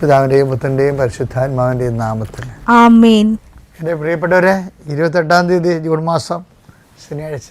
പിതാവിന്റെയും പുത്രന്റെയും പരിശുദ്ധാത്മാവിന്റെയും നാമത്തിൽ. ആമേൻ. എന്റെ പ്രിയപ്പെട്ടവരെ ഇരുപത്തെട്ടാം തീയതി ജൂൺ മാസം ശനിയാഴ്ച.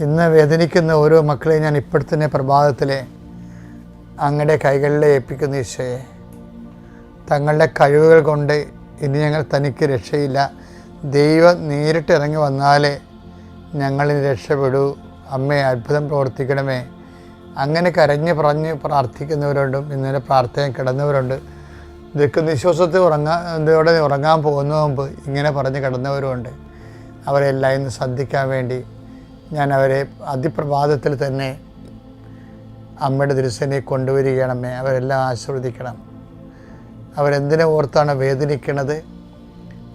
ഇന്ന് വേദനിക്കുന്ന ഓരോ മക്കളെയും ഞാൻ ഇപ്പോഴത്തന്നെ പ്രഭാതത്തിലെ അങ്ങയുടെ കൈകളിൽ ഏൽപ്പിക്കുന്ന ഈശോയെ. തങ്ങളുടെ കഴിവുകൾ കൊണ്ട് ഇനി ഞങ്ങൾ തനിക്ക് രക്ഷയില്ല. ദൈവം നേരിട്ട് ഇറങ്ങി വന്നാലേ ഞങ്ങളിന് രക്ഷപ്പെടൂ. അമ്മയെ അത്ഭുതം പ്രവർത്തിക്കണമേ. അങ്ങനെ കരഞ്ഞ് പറഞ്ഞ് പ്രാർത്ഥിക്കുന്നവരുണ്ടും. ഇന്നലെ പ്രാർത്ഥന കിടന്നവരുണ്ട്. ദീർഘനിശ്വാസത്തിൽ ഉറങ്ങാൻ ഇതോടെ ഉറങ്ങാൻ പോകുന്ന മുമ്പ് ഇങ്ങനെ പറഞ്ഞ് കിടന്നവരുമുണ്ട്. അവരെല്ലാം ഇന്ന് ശ്രദ്ധിക്കാൻ വേണ്ടി ഞാൻ അവരെ അതിപ്രഭാതത്തിൽ തന്നെ അമ്മയുടെ തിരുസനെ കൊണ്ടുവരികയാണമ്മേ. അവരെല്ലാം ആശീർവദിക്കണം. അവരെന്തിനെ ഓർത്താണ് വേദനിക്കുന്നത്?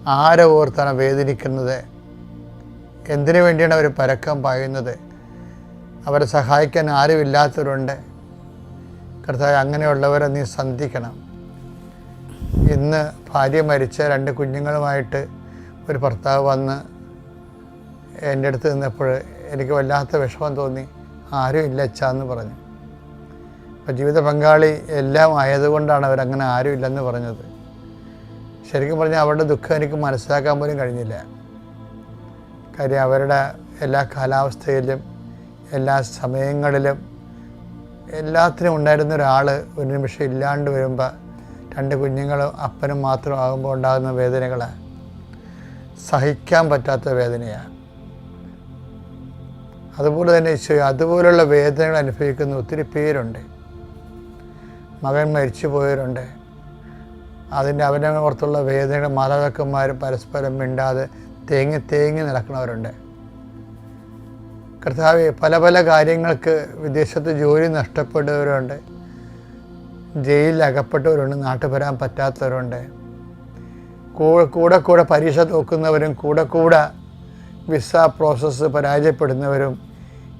ആരെ ഓർത്താണ് വേദനിക്കുന്നത്? എന്തിനു വേണ്ടിയാണ് അവർ പരക്കം പായുന്നത്? അവരെ സഹായിക്കാൻ ആരുമില്ലാത്തവരുണ്ട്. കർത്താവ് അങ്ങനെയുള്ളവരെ നീ സന്ധിക്കണം. ഇന്ന് ഭാര്യ മരിച്ച രണ്ട് കുഞ്ഞുങ്ങളുമായിട്ട് ഒരു ഭർത്താവ് വന്ന് എന്റെ അടുത്ത് നിന്നപ്പോൾ എനിക്ക് വല്ലാത്ത വിഷമം തോന്നി. ആരും ഇല്ല അച്ഛാന്ന് പറഞ്ഞു. അപ്പോൾ ജീവിത പങ്കാളി എല്ലാം ആയതുകൊണ്ടാണ് അവരങ്ങനെ ആരും ഇല്ലെന്ന് പറഞ്ഞത്. ശരിക്കും പറഞ്ഞാൽ അവരുടെ ദുഃഖം എനിക്ക് മനസ്സിലാക്കാൻ പോലും കഴിഞ്ഞില്ല. കാര്യം അവരുടെ എല്ലാ കാലാവസ്ഥയിലും എല്ലാ സമയങ്ങളിലും എല്ലാത്തിനും ഉണ്ടായിരുന്ന ഒരാൾ ഒരു നിമിഷം ഇല്ലാണ്ട് വരുമ്പോൾ രണ്ട് കുഞ്ഞുങ്ങളും അപ്പനും മാത്രം ആകുമ്പോൾ ഉണ്ടാകുന്ന വേദനകൾ സഹിക്കാൻ പറ്റാത്ത വേദനയാണ് അതുപോലെ തന്നെ അതുപോലുള്ള വേദനകൾ അനുഭവിക്കുന്ന ഒത്തിരി പേരുണ്ട്. മകൻ മരിച്ചു പോയവരുണ്ട് അതിന്റെ അവനെ ഓർത്തുള്ള വേദനകൾ മാതാപിതാക്കന്മാരും പരസ്പരം മിണ്ടാതെ തേങ്ങി തേങ്ങി നടക്കുന്നവരുണ്ട്. കർത്താവ് പല പല കാര്യങ്ങൾക്ക് വിദേശത്ത് ജോലി നഷ്ടപ്പെട്ടവരുണ്ട് ജയിലിൽ അകപ്പെട്ടവരുണ്ട് നാട്ടിൽ വരാൻ പറ്റാത്തവരുണ്ട്. കൂടെ കൂടെ പരീക്ഷ തോക്കുന്നവരും കൂടെ കൂടെ വിസ പ്രോസസ്സ് പരാജയപ്പെടുന്നവരും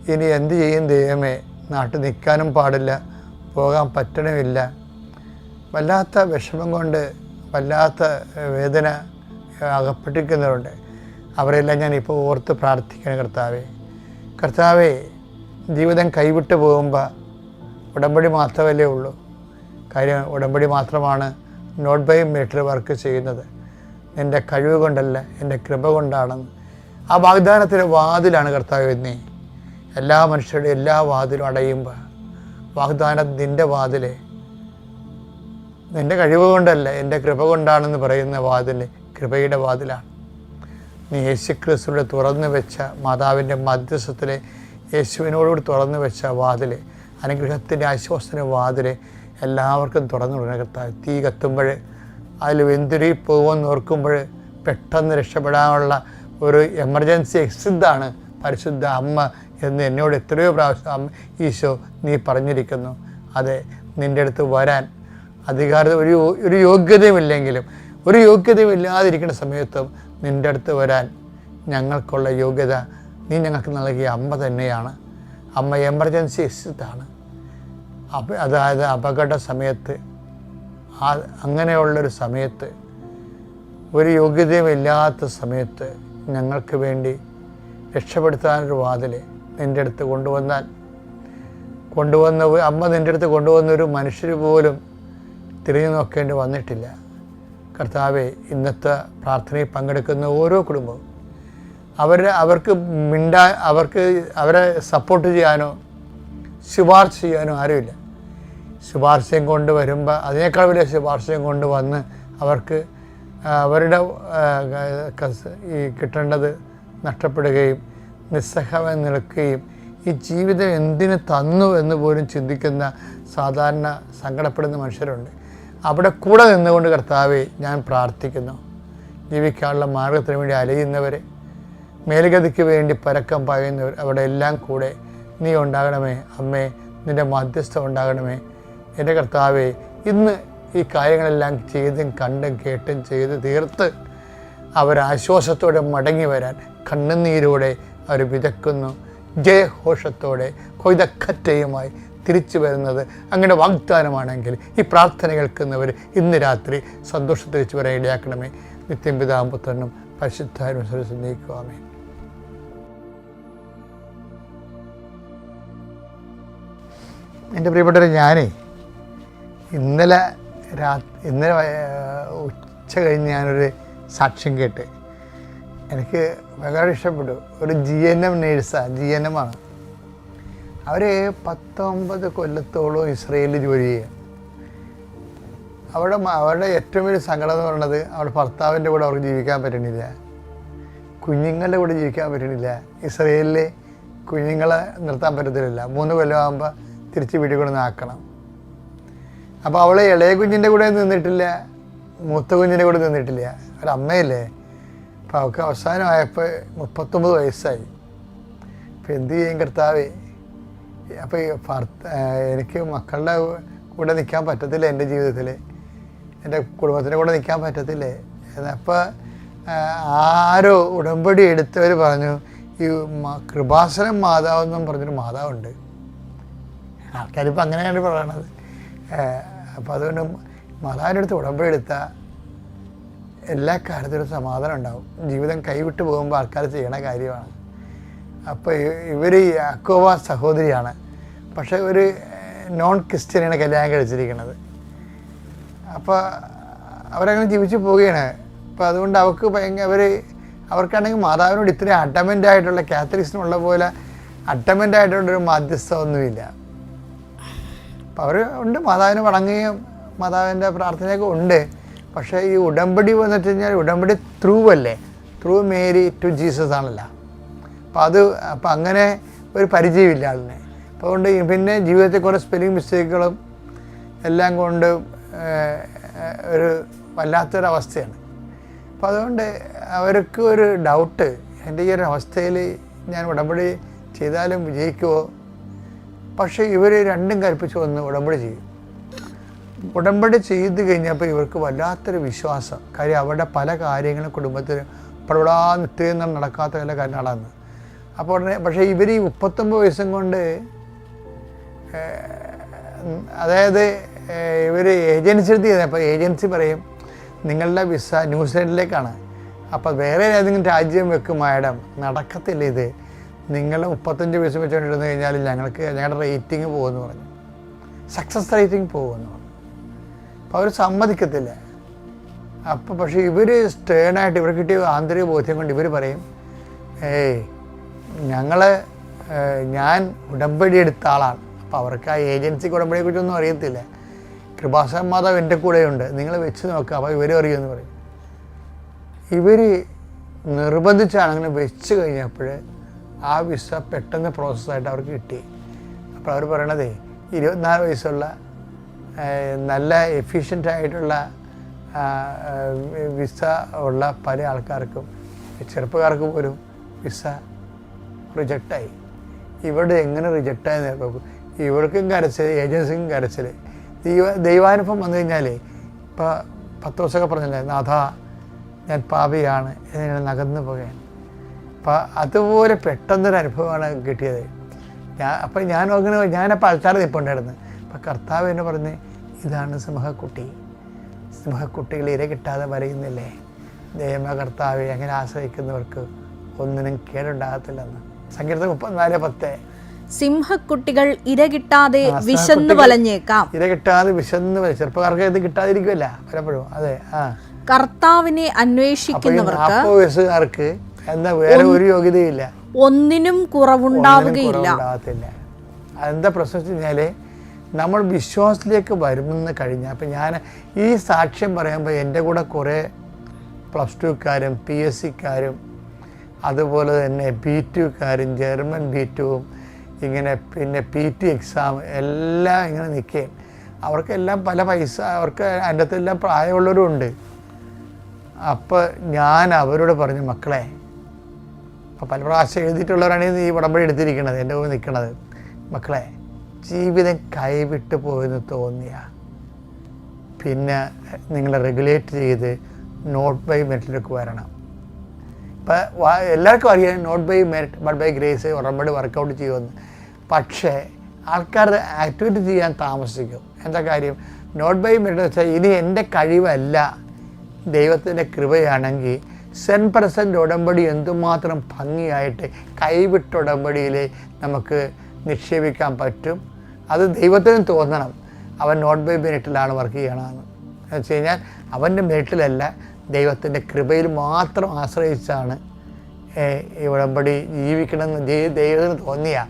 ഇനി എന്ത് ചെയ്യും ദൈവമേ? നാട്ടിൽ നിൽക്കാനും പാടില്ല പോകാൻ പറ്റണമില്ല. വല്ലാത്ത വിഷമം കൊണ്ട് വല്ലാത്ത വേദന അകപ്പെട്ടിരിക്കുന്നവരുണ്ട്. അവരെല്ലാം ഞാൻ ഇപ്പോൾ ഓർത്ത് പ്രാർത്ഥിക്കണം കർത്താവേ. കർത്താവേ ജീവിതം കൈവിട്ട് പോകുമ്പോൾ ഉടമ്പടി മാത്രമല്ലേ ഉള്ളൂ. കാര്യം ഉടമ്പടി മാത്രമാണ് നോട്ട് ബൈ മീറ്റർ വർക്ക് ചെയ്യുന്നത്. എന്റെ കഴിവ് കൊണ്ടല്ല എന്റെ കൃപ കൊണ്ടാണെന്ന്. ആ വാഗ്ദാനത്തിന്റെ വാതിലാണ് കർത്താവ് എന്നേ എല്ലാ മനുഷ്യരുടെയും എല്ലാ വാതിലും അടയുമ്പോൾ വാഗ്ദാനം നിന്റെ വാതിൽ നിന്റെ കഴിവ് കൊണ്ടല്ല എന്റെ കൃപ കൊണ്ടാണെന്ന് പറയുന്ന വാതിൽ കൃപയുടെ വാതിലാണ്. നീ യേശു ക്രിസ്തുവിടെ തുറന്നു വെച്ച മാതാവിന്റെ മധ്യസ്ഥത്തിലെ യേശുവിനോടുകൂടി തുറന്നു വെച്ച വാതിൽ അനുഗ്രഹത്തിന്റെ ആശ്വാസത്തിന്റെ വാതിൽ എല്ലാവർക്കും തുറന്നു കൊടുക്കുന്ന കർത്താവ്. തീ കത്തുമ്പോൾ അതിൽ വെന്തുരി പോകുമെന്ന് ഓർക്കുമ്പോൾ പെട്ടെന്ന് രക്ഷപ്പെടാനുള്ള ഒരു എമർജൻസി എക്സിദ്ധാണ് പരിശുദ്ധ അമ്മ എന്ന് എന്നോട് എത്രയോ പ്രാവശ്യം ഈശോ നീ പറഞ്ഞിരിക്കുന്നു. അതെ നിന്റെ അടുത്ത് വരാൻ അധികാരം ഒരു ഒരു യോഗ്യതയുമില്ലെങ്കിലും ഒരു യോഗ്യതയുമില്ലാതിരിക്കുന്ന സമയത്തും നിന്റെ അടുത്ത് വരാൻ ഞങ്ങൾക്കുള്ള യോഗ്യത നീ ഞങ്ങൾക്ക് നൽകിയ അമ്മ തന്നെയാണ്. അമ്മ എമർജൻസി എക്സിറ്റാണ് അപ അതായത് അപകട സമയത്ത് ആ അങ്ങനെയുള്ളൊരു സമയത്ത് ഒരു യോഗ്യതയുമില്ലാത്ത സമയത്ത് ഞങ്ങൾക്ക് വേണ്ടി രക്ഷപ്പെടുത്താനൊരു വാതിൽ നിന്റെ അടുത്ത് കൊണ്ടുവന്നാൽ. കൊണ്ടുവന്ന അമ്മ നിന്റെ അടുത്ത് കൊണ്ടുവന്ന ഒരു മനുഷ്യർ പോലും തിരിഞ്ഞു നോക്കേണ്ടി വന്നിട്ടില്ല. കർത്താവെ ഇന്നത്തെ പ്രാർത്ഥനയിൽ പങ്കെടുക്കുന്ന ഓരോ കുടുംബവും അവർ അവർക്ക് മിണ്ടാ അവർക്ക് അവരെ സപ്പോർട്ട് ചെയ്യാനോ ശുപാർശ ചെയ്യാനോ ആരുമില്ല. ശുപാർശയും കൊണ്ട് വരുമ്പോൾ അതിനേക്കാൾ വലിയ ശുപാർശയും കൊണ്ട് വന്ന് അവർക്ക് അവരുടെ ഈ കിട്ടേണ്ടത് നഷ്ടപ്പെടുകയും നിസ്സഹമായി നിൽക്കുകയും ഈ ജീവിതം എന്തിനു തന്നു എന്ന് പോലും ചിന്തിക്കുന്ന സാധാരണ സങ്കടപ്പെടുന്ന മനുഷ്യരുണ്ട്. അവിടെ കൂടെ നിന്നുകൊണ്ട് കർത്താവെ ഞാൻ പ്രാർത്ഥിക്കുന്നു. ജീവിക്കാനുള്ള മാർഗത്തിന് വേണ്ടി അലയുന്നവരെ മേലുഗതിക്ക് വേണ്ടി പരക്കം പായുന്നവർ അവിടെ എല്ലാം കൂടെ നീ ഉണ്ടാകണമേ. അമ്മേ നിന്റെ മധ്യസ്ഥ ഉണ്ടാകണമേ. എന്റെ കർത്താവെ ഇന്ന് ഈ കാര്യങ്ങളെല്ലാം ചെയ്തും കണ്ടും കേട്ടും ചെയ്ത് തീർത്ത് അവരാശ്വാസത്തോടെ മടങ്ങി വരാൻ കണ്ണുനീരോടെ അവർ വിതക്കുന്നു ജയഘോഷത്തോടെ കൊയ്തക്കറ്റയുമായി തിരിച്ചു വരുന്നത് അങ്ങനെ വാഗ്ദാനമാണെങ്കിൽ ഈ പ്രാർത്ഥന കേൾക്കുന്നവർ ഇന്ന് രാത്രി സന്തോഷത്തിൽ വെച്ച് വരാൻ ഇടയാക്കണമേ. നിത്യം പിതാമ്പുത്രനും പരിശുദ്ധാരും സരസ് നീക്കുവാമേ എന്റെ പ്രിയപ്പെട്ടവർ ഞാനേ ഇന്നലെ രാ ഇന്നലെ ഉച്ച കഴിഞ്ഞ് ഞാനൊരു സാക്ഷ്യം കേട്ട്. എനിക്ക് ഭയങ്കര ഇഷ്ടപ്പെട്ടു. ഒരു ജി എൻ എം നേഴ്സാണ് ജി എൻ എം ആണ്. അവർ പത്തൊമ്പത് കൊല്ലത്തോളം ഇസ്രയേലിൽ ജോലി ചെയ്യുക അവിടെ അവരുടെ ഏറ്റവും വലിയ സങ്കടം എന്ന് പറയുന്നത് അവിടെ ഭർത്താവിന്റെ കൂടെ അവർക്ക് ജീവിക്കാൻ പറ്റണില്ല. കുഞ്ഞുങ്ങളുടെ കൂടെ ജീവിക്കാൻ പറ്റണില്ല. ഇസ്രയേലിൽ കുഞ്ഞുങ്ങളെ നിർത്താൻ പറ്റത്തില്ല. മൂന്ന് കൊല്ലമാകുമ്പോൾ തിരിച്ച് വീട്ടിൽ കൊണ്ട് ആക്കണം. അപ്പോൾ അവൾ ഇളയ കുഞ്ഞിന്റെ കൂടെ നിന്നിട്ടില്ല മൂത്ത കുഞ്ഞിന്റെ കൂടെ നിന്നിട്ടില്ല. ഒരമ്മയല്ലേ അപ്പോൾ അവൾക്ക് അവസാനമായപ്പോൾ മുപ്പത്തൊമ്പത് വയസ്സായി. അപ്പോൾ എന്ത് ചെയ്യും കർത്താവേ? അപ്പോൾ ഭർത്ത എനിക്ക് മക്കളുടെ കൂടെ നിൽക്കാൻ പറ്റത്തില്ല എന്റെ ജീവിതത്തിൽ എന്റെ കുടുംബത്തിന്റെ കൂടെ നിൽക്കാൻ പറ്റത്തില്ലേ? അപ്പോൾ ആരോ ഉടമ്പടി എടുത്തവർ പറഞ്ഞു ഈ കൃപാസനം മാതാവ് എന്നും പറഞ്ഞൊരു മാതാവുണ്ട്. ആൾക്കാരിപ്പോൾ അങ്ങനെയാണ് പറയണത്. അപ്പോൾ അതുകൊണ്ട് മാതാവിന്റെ അടുത്ത് ഉടമ്പടി എടുത്താൽ എല്ലാ കാര്യത്തിലും സമാധാനം ഉണ്ടാവും. ജീവിതം കൈവിട്ട് പോകുമ്പോൾ ആൾക്കാർ ചെയ്യണ കാര്യമാണ്. അപ്പോൾ ഇവർ യാക്കോവ സഹോദരിയാണ്. പക്ഷേ ഒരു നോൺ ക്രിസ്ത്യനാണ് കല്യാണം കഴിച്ചിരിക്കുന്നത്. അപ്പോൾ അവരങ്ങനെ ജീവിച്ചു പോവുകയാണ്. അപ്പോൾ അതുകൊണ്ട് അവർക്ക് ഭയങ്കര അവർ അവർക്കാണെങ്കിൽ മാതാവിനോട് ഇത്രയും അഡമന്റ് ആയിട്ടുള്ള കാത്തലിക്സിനുള്ള പോലെ അഡമന്റ് ആയിട്ടുള്ളൊരു മാധ്യസ്ഥമൊന്നുമില്ല അപ്പോൾ അവർ ഉണ്ട് മാതാവിന് വണങ്ങുകയും മാതാവിന്റെ പ്രാർത്ഥനയൊക്കെ ഉണ്ട്. പക്ഷേ ഈ ഉടമ്പടി വന്നു വെച്ച് കഴിഞ്ഞാൽ ഉടമ്പടി ത്രൂ അല്ലേ? ത്രൂ മേരി ടു ജീസസ് ആണല്ലോ. അപ്പോൾ അത് അപ്പം അങ്ങനെ ഒരു പരിചയമില്ല ആളിനെ. അപ്പോൾ അതുകൊണ്ട് പിന്നെ ജീവിതത്തിൽ കുറേ സ്പെല്ലിംഗ് മിസ്റ്റേക്കുകളും എല്ലാം കൊണ്ട് ഒരു വല്ലാത്തൊരവസ്ഥയാണ്. അപ്പോൾ അതുകൊണ്ട് അവർക്ക് ഒരു ഡൗട്ട് എന്റെ ഈ ഒരു അവസ്ഥയിൽ ഞാൻ ഉടമ്പടി ചെയ്താലും വിജയിക്കുമോ പക്ഷേ ഇവർ രണ്ടും കൽപ്പിച്ച് വന്ന് ഉടമ്പടി ചെയ്യും. ഉടമ്പടി ചെയ്ത് കഴിഞ്ഞപ്പോൾ ഇവർക്ക് വല്ലാത്തൊരു വിശ്വാസം. കാര്യം അവരുടെ പല കാര്യങ്ങളും കുടുംബത്തിൽ പ്രവിടാ നിത്യം നടക്കാത്ത വല്ല കാര്യങ്ങളാണ്. അപ്പോൾ ഉടനെ പക്ഷേ ഇവർ ഈ മുപ്പത്തൊമ്പത് വയസ്സും കൊണ്ട് അതായത് ഇവർ ഏജൻസി എടുത്ത് ചെയ്തത് അപ്പോൾ ഏജൻസി പറയും നിങ്ങളുടെ വിസ ന്യൂസിലൻഡിലേക്കാണ്. അപ്പോൾ വേറെ ഏതെങ്കിലും രാജ്യം വെക്കും മാഡം. നടക്കത്തില്ല ഇത്. നിങ്ങൾ മുപ്പത്തഞ്ച് വയസ്സ് വെച്ചുകൊണ്ടിരുന്നു കഴിഞ്ഞാൽ ഞങ്ങൾക്ക് ഞങ്ങളുടെ റേറ്റിംഗ് പോകുമെന്ന് പറഞ്ഞു. സക്സസ് റേറ്റിംഗ് പോകുമെന്ന് പറഞ്ഞു. അപ്പോൾ അവർ സമ്മതിക്കത്തില്ല. അപ്പോൾ പക്ഷേ ഇവർ സ്റ്റേണായിട്ട് ഇവർ കിട്ടിയ ആന്തരിക ബോധ്യം കൊണ്ട് ഇവർ പറയും ഏയ് ഞങ്ങൾ ഞാൻ ഉടമ്പടി എടുത്ത ആളാണ്. അപ്പോൾ അവർക്ക് ആ ഏജൻസിക്ക് ഉടമ്പടിയെ കുറിച്ചൊന്നും അറിയത്തില്ല. കൃപാസ മാതാവ് എന്റെ കൂടെയുണ്ട്. നിങ്ങൾ വെച്ച് നോക്കുക അപ്പോൾ ഇവരും അറിയുമെന്ന് പറയും. ഇവർ നിർബന്ധിച്ചാണ് അങ്ങനെ വെച്ച് കഴിഞ്ഞപ്പോൾ ആ വിസ പെട്ടെന്ന് പ്രോസസ്സായിട്ട് അവർക്ക് കിട്ടി. അപ്പോൾ അവർ പറയണതേ ഇരുപത്തിനാല് വയസ്സുള്ള നല്ല എഫിഷ്യന്റ് ആയിട്ടുള്ള വിസ ഉള്ള പല ആൾക്കാർക്കും ചെറുപ്പക്കാർക്ക് പോലും വിസ റിജക്റ്റായി ഇവിടെ എങ്ങനെ റിജക്റ്റായി ഇവർക്കും കരച്ചിൽ ഏജൻസിക്കും കരച്ചിൽ ദൈവ ദൈവാനുഭവം വന്നു കഴിഞ്ഞാൽ ഇപ്പോൾ പത്ത് ദിവസമൊക്കെ പറഞ്ഞില്ലേ നാഥ ഞാൻ പാപിയാണ് എന്നെ നകന്നു പോകാൻ അപ്പം അതുപോലെ പെട്ടെന്നൊരു അനുഭവമാണ് കിട്ടിയത്. ഞാൻ അപ്പം ഞാൻ അങ്ങനെ ഞാനപ്പോൾ ആൾക്കാർ നിൽപ്പുണ്ടായിരുന്നു അപ്പം കർത്താവ് എന്നെ പറഞ്ഞ് ഇതാണ് സിംഹക്കുട്ടി. സിംഹക്കുട്ടികൾ ഇര കിട്ടാതെ വരയുന്നില്ലേ ദൈവമ കർത്താവെ അങ്ങനെ ആശ്രയിക്കുന്നവർക്ക് ഒന്നിനും കേടുണ്ടാകത്തില്ലെന്ന്. സങ്കീർത്തം മുപ്പത്തിനാല് പത്ത്. സിംഹക്കുട്ടികൾ ഇര കിട്ടാതെ വിശന്ന് വലഞ്ഞേക്കാം. ഇര കിട്ടാതെ വിശന്ന് വല ചെറുപ്പക്കാർക്ക് ഇത് കിട്ടാതിരിക്കുമല്ല പലപ്പോഴും. അതെ ആ. കർത്താവിനെ അപ്പോൾ അന്വേഷിക്കുന്നവർക്ക് നാൽപ്പത് വയസ്സുകാർക്ക് എന്താ വേറെ ഒരു യോഗ്യതയില്ല. ഒന്നിനും കുറവുണ്ടാവുകയില്ല. ഉണ്ടാകത്തില്ല അതെന്താ പ്രശ്നം വെച്ച് കഴിഞ്ഞാൽ നമ്മൾ വിശ്വാസത്തിലേക്ക് വരുമെന്ന് കഴിഞ്ഞാൽ അപ്പം ഞാൻ ഈ സാക്ഷ്യം പറയുമ്പോൾ എന്റെ കൂടെ കുറേ പ്ലസ് ടുക്കാരും പി എസ് സിക്കാരും അതുപോലെ തന്നെ ബി ടുക്കാരും ജർമ്മൻ ബി ടുവും ഇങ്ങനെ പിന്നെ പി ടി എക്സാം എല്ലാം ഇങ്ങനെ നിൽക്കുകയും. അവർക്കെല്ലാം പല പൈസ അവർക്ക് അതിന്റെ അകത്തെല്ലാം പ്രായമുള്ളവരും ഉണ്ട്. അപ്പോൾ ഞാൻ അവരോട് പറഞ്ഞു മക്കളെ അപ്പോൾ പല പ്രാവശ്യം എഴുതിയിട്ടുള്ളവരാണ് ഈ ഉടമ്പടി എടുത്തിരിക്കുന്നത് എന്റെ കൂടെ നിൽക്കുന്നത്. മക്കളെ ജീവിതം കൈവിട്ട് പോയെന്ന് തോന്നിയ. പിന്നെ നിങ്ങളെ റെഗുലേറ്റ് ചെയ്ത് നോട്ട് ബൈ മെറിറ്റിലേക്ക് വരണം. ഇപ്പം എല്ലാവർക്കും അറിയാം not by merit but by grace ഉടമ്പടി വർക്കൗട്ട് ചെയ്യുമെന്ന്. പക്ഷേ ആൾക്കാർ ആക്ടിവിറ്റി ചെയ്യാൻ താമസിക്കും. എന്താ കാര്യം? നോട്ട് ബൈ മെറിറ്റ് വെച്ചാൽ ഇനി എന്റെ കഴിവല്ല ദൈവത്തിന്റെ കൃപയാണെങ്കിൽ സെൻ പെർസെന്റ് ഉടമ്പടി എന്തുമാത്രം ഭംഗിയായിട്ട് കൈവിട്ട ഉടമ്പടിയിൽ നമുക്ക് നിക്ഷേപിക്കാൻ പറ്റും? അത് ദൈവത്തിനും തോന്നണം. അവൻ നോട്ട് ബൈ മെറിറ്റിലാണ് വർക്ക് ചെയ്യണമെന്ന് എന്ന് വെച്ച് കഴിഞ്ഞാൽ അവന്റെ മെറിറ്റിലല്ല ദൈവത്തിന്റെ കൃപയിൽ മാത്രം ആശ്രയിച്ചാണ് ഈ ഉടമ്പടി ജീവിക്കണമെന്ന് ദൈവത്തിന് തോന്നിയ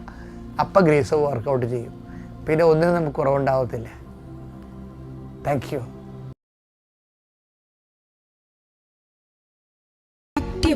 അപ്പം ഗ്രീസ് വർക്കൗട്ട് ചെയ്യും. പിന്നെ ഒന്നിനും നമുക്ക് കുറവുണ്ടാവത്തില്ല. Thank you.